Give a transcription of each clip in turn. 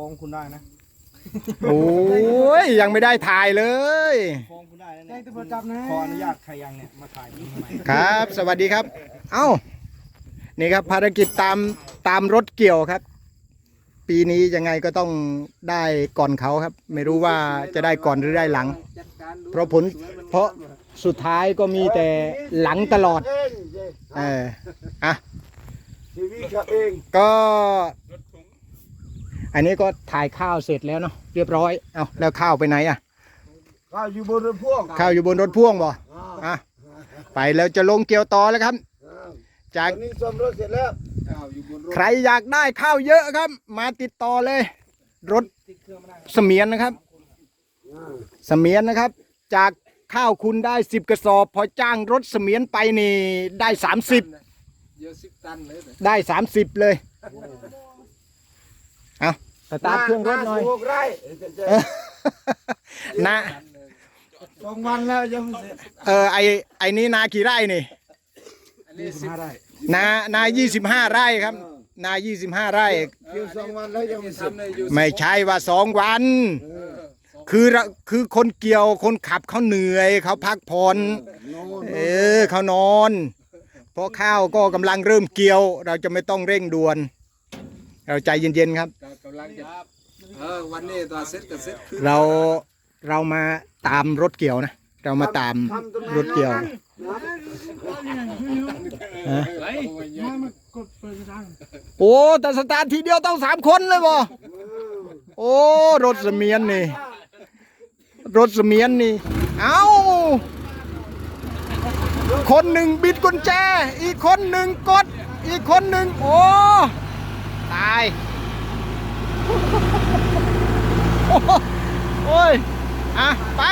ฟ้องคุณได้นะโอ้ยยังไม่ได้ถ่ายเลย ฟ้องคุณได้นะแจ้เนี่งยตำรวจจับนะ ขออนุญาตใครยังเนี่ยมาถ่ายนี่ทำไมครับ สวัสดีครับ เอ้า นี่ครับภารกิจตามตามรถเกี่ยวครับ ปีนี้ยังไงก็ต้องได้ก่อนเขาครับ ไม่รู้ว่าจะได้ก่อนหรือได้หลัง เพราะผลเพราะสุดท้ายก็มีแต่หลังตลอด เองเจ๊เอออะทีวีขับเองก็ อันนี้ก็ถ่ายข้าวเสร็จแล้วเนาะเรียบร้อยเอาแล้วข้าวไปไหนอะข้าวอยู่บนรถพ่วงข้าวอยู่บนรถพ่วงบ่อ่าอะไปแล้วจะลงเกี่ยวต่อแล้วครับอ่าจากวันนี้ซ่อมรถเสร็จแล้วข้าวอยู่บนรถใครอยากได้ข้าวเยอะครับ มาติดต่อเลย รถเสมียนนะครับอ่าเสมียนนะครับ จากข้าวคุณได้สิบกระสอบ พอจ้างรถเสมียนไปนี่ได้สามสิบเยอะสิบตันเลยได้สามสิบเลย เอา สตาร์ทเครื่องรถหน่อยาสิบหกไร่เจ๊เจ๊นะสองวันแล้วยังไม่เสร็จเออไอไอนี้นากี่ไร่นี่อันนี้สิบไร่นานายี่สิบห้าไร่ครับ นายี่สิบห้าไร่เพียงสองวันแล้วยังไม่เสร็จทำเลยอยู่ไม่ใช่ว่าสองวันเออคือเราคือคนเกี่ยวคนขับเขาเหนื่อยเขาพักผ่อนโน่นเออเขานอนเพราะข้าวก็กำลังเริ่มเกี่ยว เราจะไม่ต้องเร่งด่วน เราใจเย็นๆครับ กำลังจะเออวันนี้ตอนเสร็จก็เสร็จคือเราเรามาตามรถเกี่ยวนะ เรามาตามทำตรงไหนรถเกี่ยวนะฮะไหนโอ้แต่สตาร์ททีเดียวต้องสามคนเลยบ่โอ้รถเสมียนนี่ รถเสมียนนี่ เอ้า คนหนึ่งบิดกุญแจ อีกคนหนึ่งกด อีกคนหนึ่งโอ้ ตายโอ้โหโอ้ย อะ ไป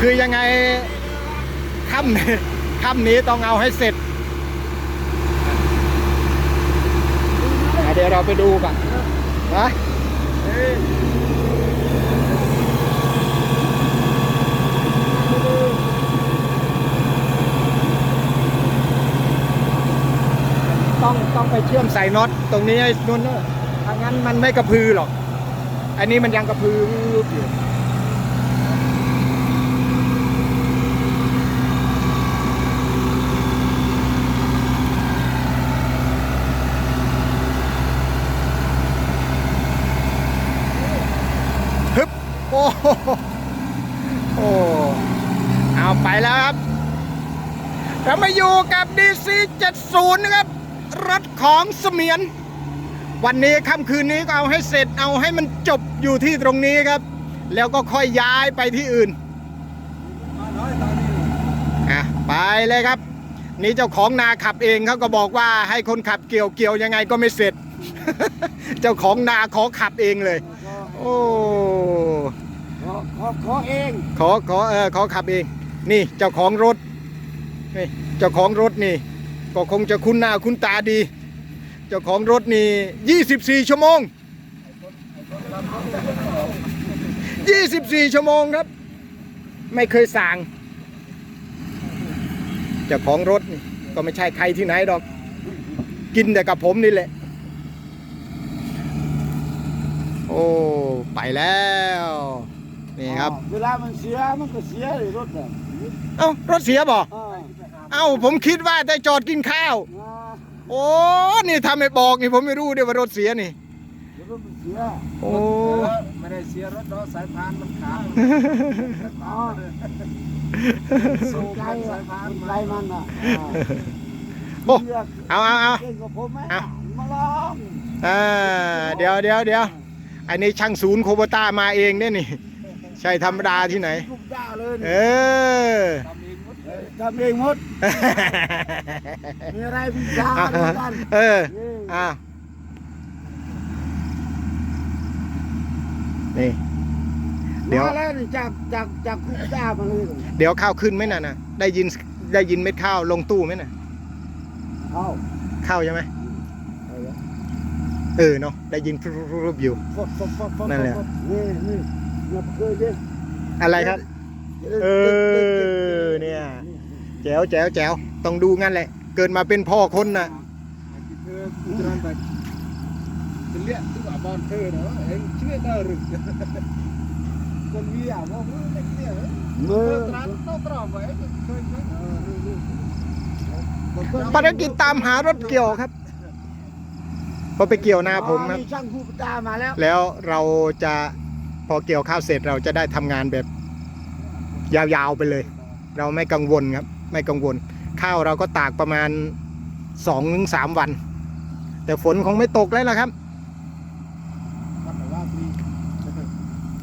คือยังไงค่ำนี้ค่ำนี้ต้องเอาให้เสร็จอะเดี๋ยวเราไปดูกันนะต้องต้องไปเชื่อม ใส่น็อตตรงนี้ให้นุ่นเนอะถ้างั้นมันไม่กระพือหรอก อันนี้มันยังกระพืออยู่ฮึบโอ้โหโอ้เอาไปแล้วครับเรามาอยู่กับ DC 70 นะครับ รถของเสมียน วันนี้ค่ำคืนนี้ก็เอาให้เสร็จเอาให้มันจบอยู่ที่ตรงนี้ครับ แล้วก็ค่อยย้ายไปที่อื่นอะไปเลยครับ นี่เจ้าของนาขับเองเขาก็บอกว่าให้คนขับเกี่ยวเกี่ยวยังไงก็ไม่เสร็จ เจ้าของนาขอขับเองเลย โอ้ขอขอขอเองขอขอเออขอขับเอง นี่เจ้าของรถนี่เจ้าของรถนี่ ก็คงจะคุ้นหน้าคุ้นตาดี เจ้าของรถนี่ 24 ชั่วโมง 24 ชั่วโมงครับ ไม่เคยสั่งเจ้าของรถนี่ก็ไม่ใช่ใครที่ไหนดอก กินแต่กับผมนี่แหละ โอ้ไปแล้วนี่ครับ เวลามันเสียมันก็เสียเลยรถน่ะเอ้ารถเสียบ่อ่า เอ้าผมคิดว่าได้จอดกินข้าวอ่าโอ้นี่ทำไม่บอกนี่ผมไม่รู้เดี๋ยวว่ารถเสียนี่เดี๋ยวรถมันเสียโอ้ไม่ได้เสียรถเนาะสายพานมันขาดอ๋อสู้ไกลกันอะสายพานไกลมันอะโอ้เลือกเอาเอาเอาเก่งกว่าผมไหมเอามาลองอ่าเดี๋ยวเดี๋ยวเดี๋ยวอันนี้ช่างศูนย์โคโบต้ามาเองเนี่ยนี่ ใช่ธรรมดาที่ไหนลูกจ้าเลยเออ ทำเองหมดเออทำเองหมด มีอะไรมีจ้าเหมือนกันเออนี่อ่านี่เดี๋ยวมาแล้วนี่จากจากจากคุกจ้ามาเลยเดี๋ยวข้าวขึ้นไหมน่ะนะได้ยินได้ยินเม็ดข้าวลงตู้ไหมน่ะเอาข้าวใช่ไหมเอาละเออเนาะได้ยินรูปๆอยู่ฟดฟดฟดฟดนั่นแหละฟดนี่นี่เราเคยดิอะไรครับ เออเนี่ย แจ๋วแจ๋วแจ๋วต้องดูงั้นแหละ เกิดมาเป็นพ่อคนน่ะม terang tak. Lihat tu abang tu no, yang cuma dah ruk. Kon vi abang tu tak dia. เมื่อ Terang tu terang baik. ภารกิจตามหารถเกี่ยวครับพอไปเกี่ยวนาผมครับอ๋อช่างผู้ตามาแล้ว แล้วเราจะพอเกี่ยวข้าวเสร็จเราจะได้ทำงานแบบ ยาวๆไปเลย เราไม่กังวลครับ ไม่กังวล ข้าวเราก็ตากประมาณสองถึงสามวัน แต่ฝนคงไม่ตกแล้วล่ะครับ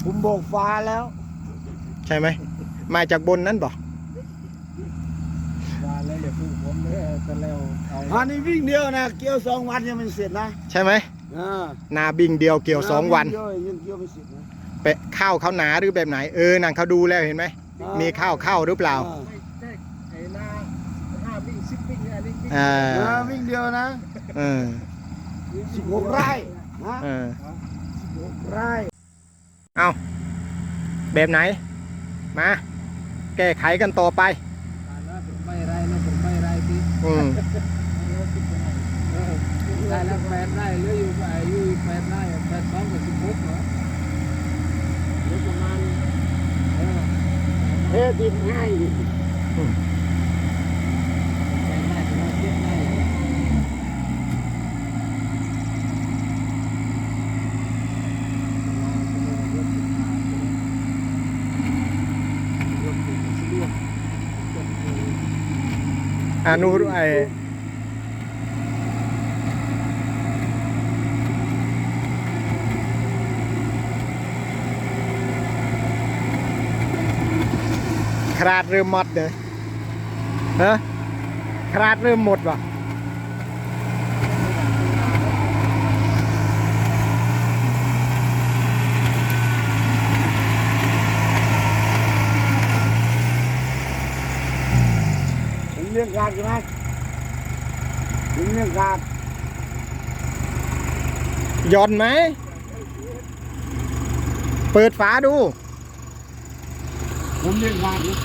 ผมบอกฟ้าแล้ว ใช่ไหม มาจากบนนั้นบอกว่าแล้วอย่าพูดผมเลยแต่แล้วเอาอันนี้วิ่งเดียวนะ เกี่ยวสองวันยังไม่เสร็จนะ ใช่ไหมอ่านาบิงเดียวเกี่ยวสองวันเดียยังเกี่ยวไม่เสร็จนะเปะข้าวเขาหนาหรือแบบไหน เออนางเขาดูแล้วเห็นไหม มีข้าวเข้าหรือเปล่า อ่ ไอ้หน้าห้าวิ่งสิบวิ่ง อันนี้วิ่งอ่าอ่าวิ่งเดียวนะเออสิบหกไร่นะเออสิบหกไร่เอาแบบไหน มา แก้ไขกันต่อไปนะผมไม่ไรนะผมไม่ไรที่อืมได้แล้วแปดได้เหลืออยู่อายุแปดได้แปดสองกับสิบหกเหรอเหลือประมาณเออเทดินให้ แปดได้ประมาณเจ็ดได้รถติดสะดวก อานุไอคราดเริ่มหมดเลยฮะคราดเริ่มหมดวะ เรื่องการใช่ไหมถึงเรื่องการหย่อนไหม เปิดฝาดู ผมเรื่องการนะ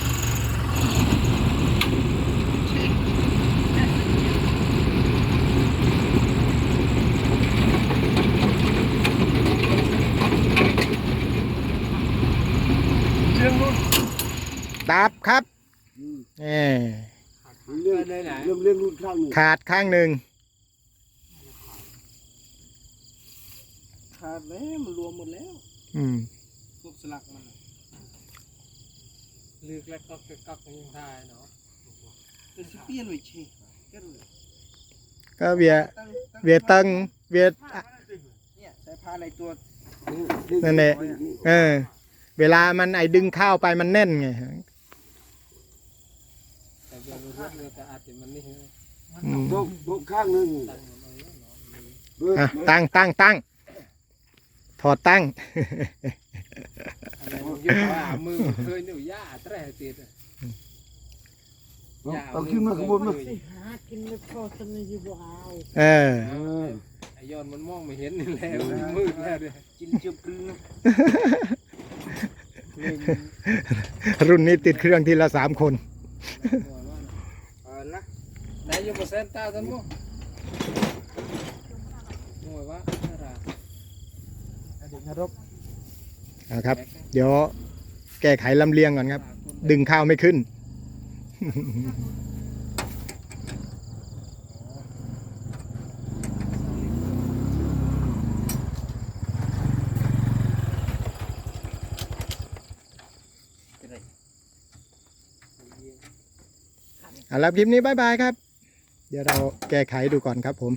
เรื่องรุ่นดับครับอืมเอ่ เรื่องเรื่องเรื่องรุ่นข้างหนึ่งขาดข้างหนึ่งขาดแล้วมันรวมหมดแล้วอืมพวกสลักมันลึกแล้วก็ก็ก็ยังได้เนาะแต่สิเปลี่ยนไว้เชก็รู้ก็เวียเวียตังเวียเนี่ยใช้ผ้าในตัวนั่นแหละเออเวลามันไอ้ดึงข้าวไปมันแน่นไง แต่เวลารถเราจะอาจจะมันนี่อืมตกตกข้างหนึ่งตั้งมันไว้เนาะเบิกอะตั้งตั้งตั้งถอดตั้งอะไรมันยึดว่ามือเคยหนูย่าแตรติดเอาขึ้นมาข้างบนมาหากินไม่พอสนิทอยู่บ่เอาเออเออไอยอนมันมองไม่เห็นนี่แล้วมันมืดแล้วด้วยจินเจียบกลืนรุ่นนี้ติดเครื่องทีละสามคนเออละ นายยกเปอร์เซ็นต์ตาทันมั้งมวยว่าอะไรอดีตนรกนะครับ เดี๋ยวแก้ไขลำเลียงก่อนครับ ดึงข้าวไม่ขึ้น เอาละคลิปนี้บายบายครับ เดี๋ยวเราแก้ไขดูก่อนครับผม